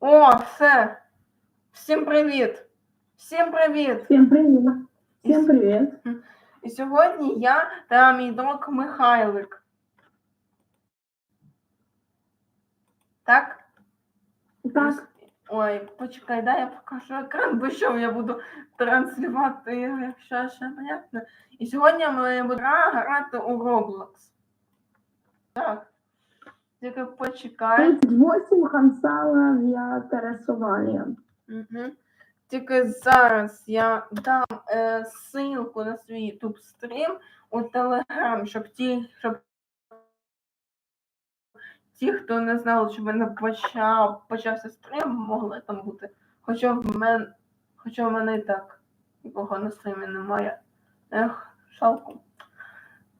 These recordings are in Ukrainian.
О, все. Всім привіт. Всім привіт. Всем привет. Всем привет. І сьогодні я та мій друг Михайлик. Так? Так, Ой, почекай, дай я покажу екран, бо що я буду транслювати, якщо ще понятно. І сьогодні ми будемо грати у Roblox. Так. Тільки почекай. 38 Хансала я пересування. Угу. Тільки зараз я дам е, ссылку на свій YouTube стрім у Telegram, щоб ті, щоб ті, хто не знали, що в мене почав, почався стрім, могли там бути. Хоча в мене, хоча в мене і так нікого на стрімі немає. Ех, жалко.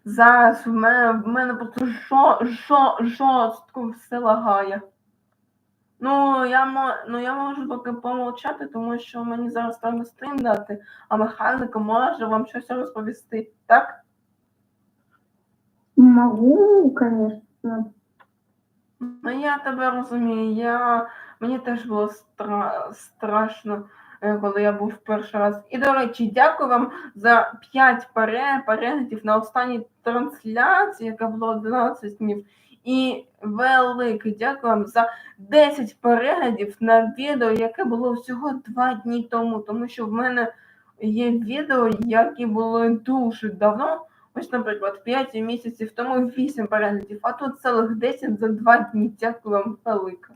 Зараз в мене, в мене просто жо, жо, жорстко все лагає. Ну, я ну я можу поки помовчати, тому що мені зараз треба стрім дати, а механіка може вам щось розповісти, так? Могу, конечно. Ну я тебе розумію. Я... Мені теж було стра... страшно, коли я був перший раз. І, до речі, дякую вам за 5 пере... переглядів на останній трансляції, яка була 11 днів. І велике дякую вам за 10 переглядів на відео, яке було всього 2 дні тому. Тому що в мене є відео, які були дуже давно. Ось, наприклад, 5 місяців тому 8 переглядів, а тут цілих 10 за 2 дні. Дякую вам велике.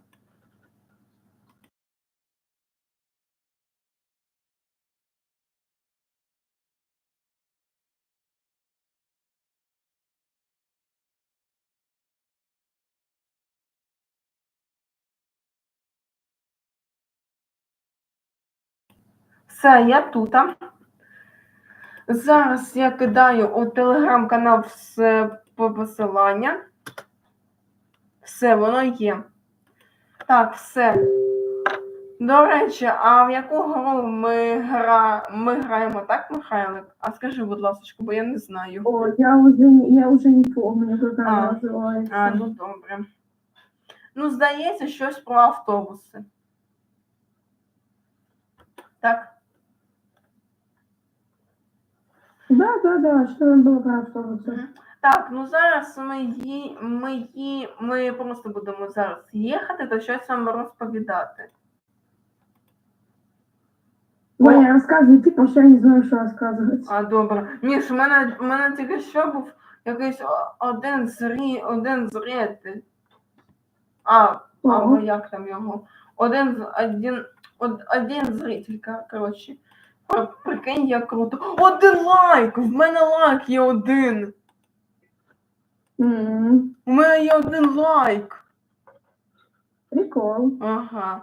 Все, я тут. Зараз я кидаю у телеграм-канал все посилання. Все, воно є. Так, все. До речі, а в яку гру ми, гра... ми граємо, так, Михайлик? А скажи, будь ласка, бо я не знаю. О, я не- я уже не помню, как А. она называется. А, ну добре. Ну, здається, щось про автобуси. Так. Да, да, да, что там было про автобусы. Мгм. Так, ну зараз ми ї... ми ї... ми просто будемо зараз їхати та щось вам розповідати. Ваня, рассказывай ты, потому что я не знаю, что рассказывать. А добре. Міш, у мене, у мене тільки що був якийсь о- один зрі, один зритель. А, або Ого. як там його? Один з- один, од- один зритель, ка- коротше. При- Прикинь, як круто. Один лайк! В мене лайк є один. М, У мене є один лайк. Прикол. Ага.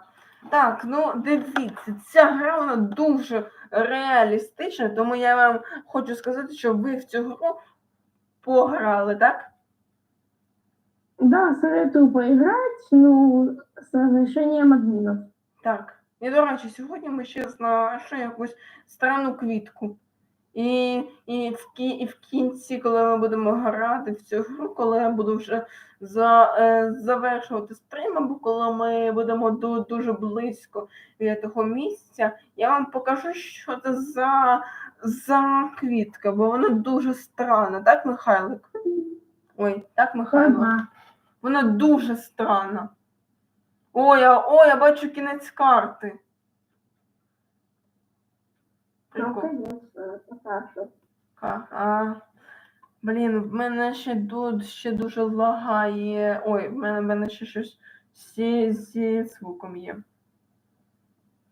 Так, ну дивіться, ця гра вона дуже реалістична, тому я вам хочу сказати, що ви в цю гру пограли, так? Да, советую поиграть, ну, с разрешением админов. Так. І, до речі, сьогодні ми ще знайшли якусь странну квітку. І, і, в, кі, і в кінці, коли ми будемо грати в цю гру, коли я буду вже за, е, завершувати стрім, або коли ми будемо ду, дуже близько від того місця, я вам покажу, що це за, за квітка, бо вона дуже странна, так, Михайлик? Ой, так, Михайлик? Вона дуже странна. Ой, а, ой, я бачу кінець карти. Ну, Прикол. конечно, это хорошо. Ка- А, блін, в мене ще тут ще дуже лагає. Ой, в мене, в мене ще щось зі, зі звуком є.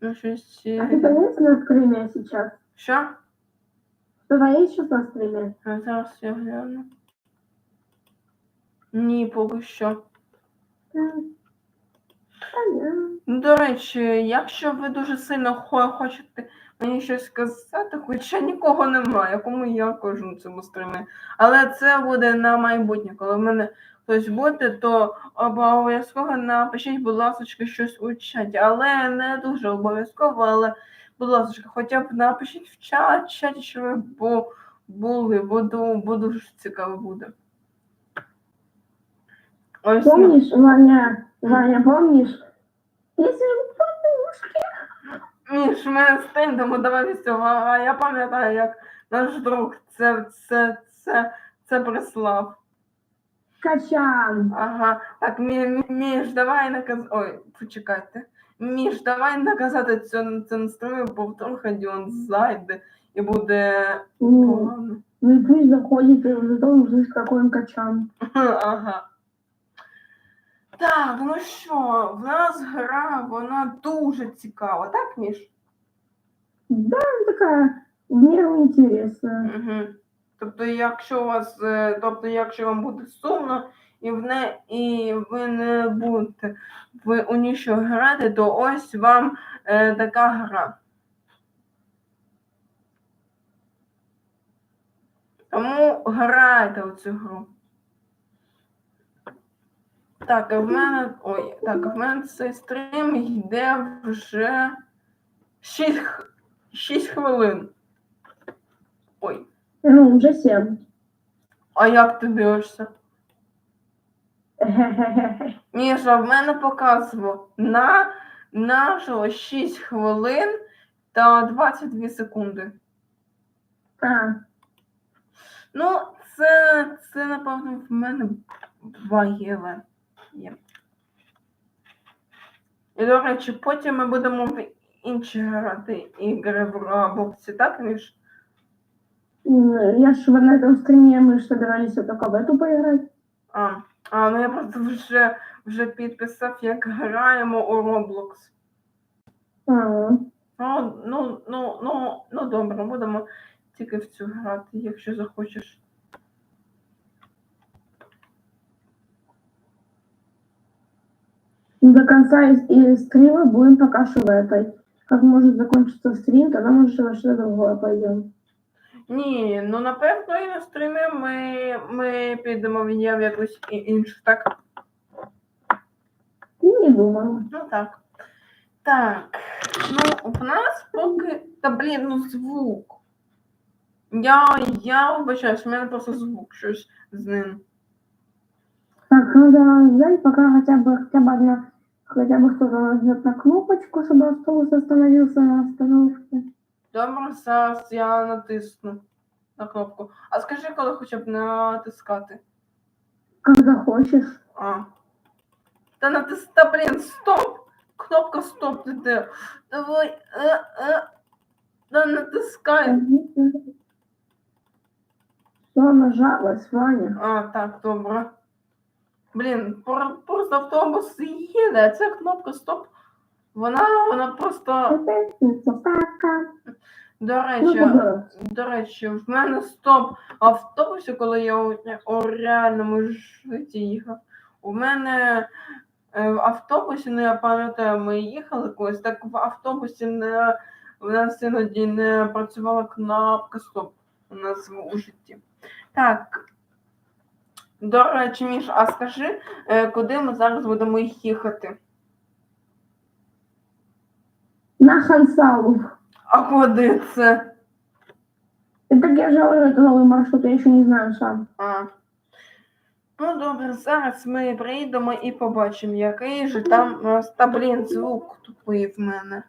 Ну, щось. А ты есть на стриме сейчас? Що? Есть сейчас на? А, Зараз я гляну. Ні, поки що. Ну, До речі, якщо ви дуже сильно хочете мені щось сказати, хоча нікого немає, кому я кажу цьому стрімі. Але це буде на майбутнє. Коли в мене хтось буде, то обов'язково напишіть, будь ласка, щось у чаті. Але не дуже обов'язково, але, будь ласка, хоча б напишіть в чат, чаті, що ви були, бо дуже цікаво буде. Ось, ну. Помнишь, Ваня, Ваня, помнишь, Если же подушки. Міш, ми з від цього. А я пам'ятаю, як наш друг це, це, це, це прислав. Качан. Ага, так, Мі, Мі- Міш, давай наказ... Ой, почекайте. Міш, давай наказати цю, цю настрою, бо вдруг Діон зайде і буде Ну, погано. ну и пусть заходит и уже должен знать, какой он качан. Ага. Так, ну що, в нас гра, вона дуже цікава, так, Міш? Да, она такая в меру интересная. Угу. Тобто, якщо у вас, е, тобто, якщо вам буде сумно і в не, і ви не будете ви у нічого грати, то ось вам е, така гра. Тому грайте у цю гру. Так, а в мене. Ой, так, а в мене цей стрім йде вже 6, 6 хвилин. Ой. Ну, уже семь. А як ти дивишся? Міша, в мене показував на нажило 6 хвилин та 22 секунди. А, Ну, це, це напевно, в мене багіле є. І, до речі, потім ми будемо в інші грати ігри в Роблоксі, так, Міш? м, я ж на этом стриме мы ж собирались только в эту поиграть. А, а ну я просто вже, вже підписав, як граємо у Roblox. А, Ну, ну, ну, ну, ну добре, будемо тільки в цю грати, якщо захочеш. До конца стрима будем пока что в этой. Как может закончиться стрим, тогда может во что-то другое пойдем. Ні, ну напевно і на стрімі ми, ми підемо в якусь іншу, так? И не думала. Ну так. Так. Ну, в нас поки. Та блін, ну звук. Я, я вибачаюсь, у мене просто звук щось з ним. Так, надо взять, пока хотя бы хотя бы одна, хотя бы кто-то нажмет на кнопочку, чтобы автобус остановился на остановке. Добре, зараз я натисну на кнопку. А скажи, коли хоча б натискати. Когда хочешь. А. Та натис... Та, блін, стоп! Кнопка стоп, ти де? Давай. Е, е. Та натискай. Все, нажалась, Ваня. А, так, добре. Блін, пор- просто автобус їде, а ця кнопка стоп. Вона, вона просто. До Ну, речі, до речі, в мене стоп автобусі, коли я у, у реальному житті їхав. У мене е, в автобусі, ну я пам'ятаю, ми їхали колись, так в автобусі не в нас іноді не працювала кнопка стоп у нас в- у житті. Так. До речі, Міш, а скажи, е, куди ми зараз будемо їхати? На Хансалу. А куди це? Так я же говорю, это маршрут, я еще не знаю сам. А. Ну добре, зараз ми приїдемо і побачимо, який же там. Та блін, звук тупий в мене.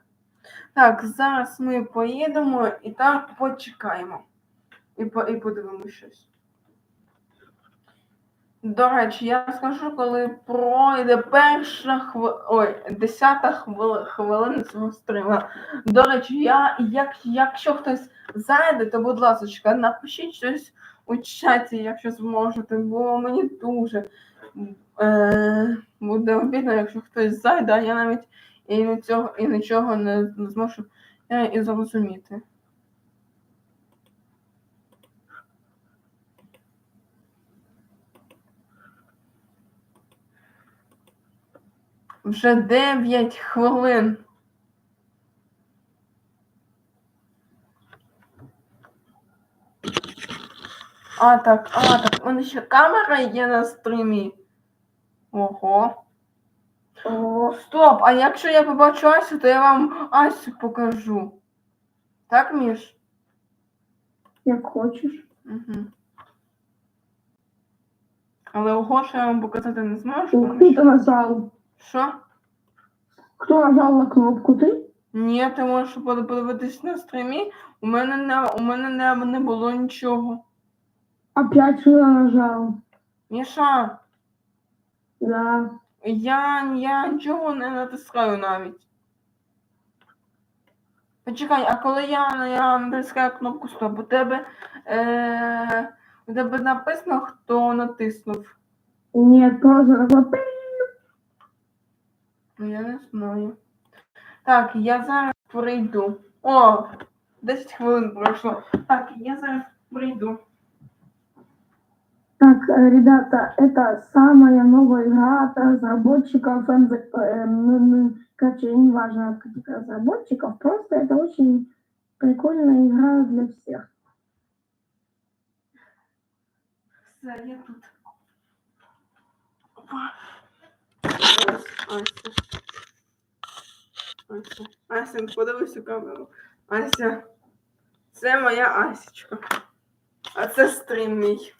Так, зараз ми поїдемо і так почекаємо. І, по, і подивимося щось. До речі, я скажу, коли пройде перша хвилина, ой, десята хвили... хвилина цього стрима. До речі, я, як, якщо хтось зайде, то будь ласка, напишіть щось у чаті, якщо зможете, бо мені дуже е, буде обідно, якщо хтось зайде, а я навіть і нічого, і нічого не, не зможу е, і зрозуміти. Вже 9 хвилин. А, так, а, так, у мене ще камера є на стрімі. Ого. О, Стоп, а якщо я побачу Асю, то я вам Асю покажу. Так, Міш? як хочеш. Угу. Але ого, що я вам показати не зможу. Ух тому що-. Що? Кто нажал на кнопку? Ты? Ні, ти можеш под- подивитись на стрімі. У мене не, у мене не, не було нічого. Опять я нажал? Міша, Да. я, я нічого не натискаю навіть. Почекай, а коли я, я натискаю кнопку стоп, у тебе, е, у тебе написано, хто натиснув? Нет, просто. Ну, я не знаю. Так, я зараз прийду. О, 10 хвилин пройшло. Так, я зараз прийду. Так, ребята, это самая новая игра от разработчиков МЗ. ну, ну, Короче, не важно от каких разработчиков, просто это очень прикольная игра для всех. Все, я тут. Опа. Ася. Ася. Ася, подивись у камеру. Ася. Це моя Асічка. А це стрім мій.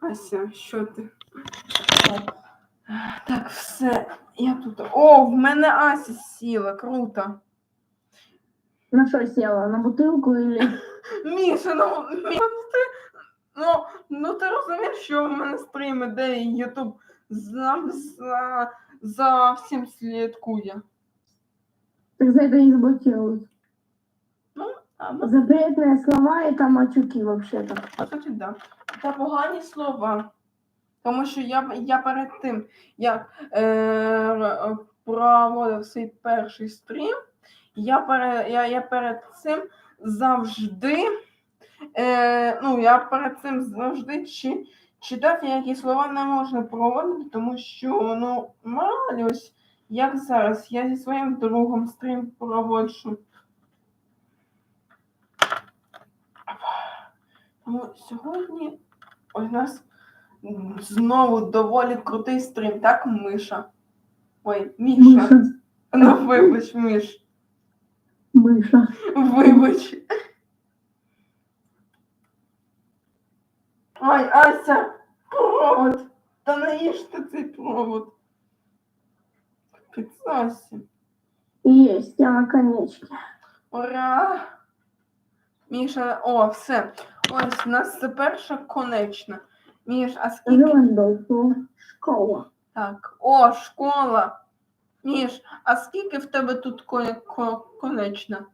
Ася, що ти? Так, все, я тут. О, в мене Ася сіла, круто. На что села? На бутылку или... Міша, ну, Міша, ну ти, ну, ну ти розумієш, що в мене стрім іде і Ютуб за, за, за всім слідкує. Так за это не заблокируют. Ну, а ну, Запретные слова это мачуки вообще-то. кстати, да. Та погані слова. Тому що я, я перед тим, як е, р- проводив свій перший стрім, я, пере, я, я перед цим завжди, е, ну, я перед цим завжди чи, читав, які слова не можна проводити, тому що, ну, мало ось, як зараз, я зі своїм другом стрім проводжу. Тому сьогодні у нас знову доволі крутий стрім, так, Миша? Ой, Міша. Ну, вибач, Міш. Мыша. Вибач. Ой, Ася, провод. Та не їж ти цей провод. Підсася. Есть, я на конечке. Ура! Міша, о, все. Ось у нас це перша конечна. Міш, а скільки. Левандовку. Школа. Так, о, школа. Міш, а скільки в тебе тут ко- ко- конечна?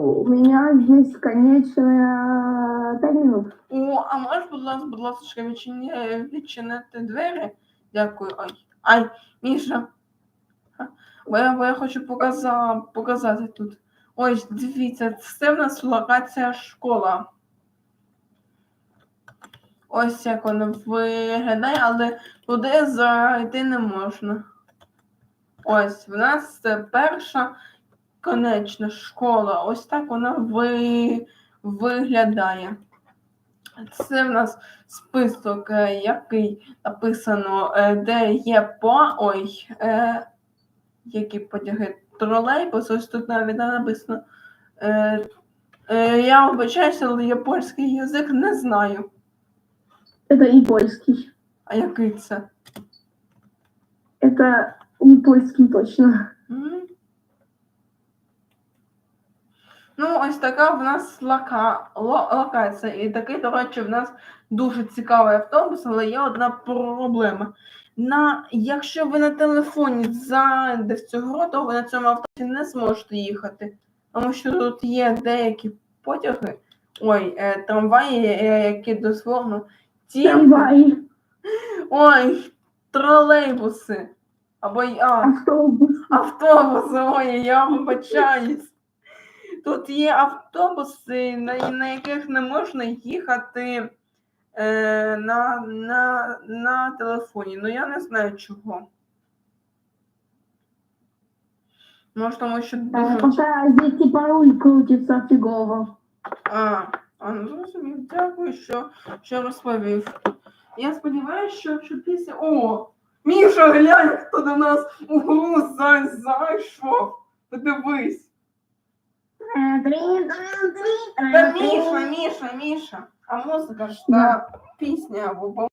У меня здесь конечная 5 минут. О, а можеш, будь ласка, будь ласка, відчини, відчинити двері? Дякую. Ай. Ай, Міша. Бо я, бо я хочу показа, показати тут. Ось, дивіться, це в нас локація школа. Ось як вона виглядає, але туди зайти не можна. Ось, в нас це перша конечна школа. Ось так вона ви, виглядає. Це в нас список, е, який написано, е, де є по. Ой, е, які потяги тролейбус, ось тут навіть написано. Е, е, я вибачаюся, але я польський язик не знаю. Это и польский. А який це? Это не польский точно. Ну, ось така в нас лока... ло- локація. І такий, до речі, в нас дуже цікавий автобус, але є одна проблема. На... Якщо ви на телефоні зайде в цю гру, то ви на цьому автобусі не зможете їхати. Тому що тут є деякі потяги, ой, е, трамваї, е, які дословно тільки... Трамвай, Ой, тролейбуси. Або а, автобус. автобуси, ой, я вибачаюсь. Тут є автобуси, на, на яких не можна їхати е, на, на, на телефоні. Ну я не знаю чого. Може, тому що Э, дуже. Пока здесь типа руль крутится фигово. А, а ну зрозумів. Дякую, що, що розповів. Я сподіваюся, що, що після. О! Міша, глянь, хто до нас у гру зай, зайшов. Подивись. Та Міша, Міша, Міша. А музика ж та пісня або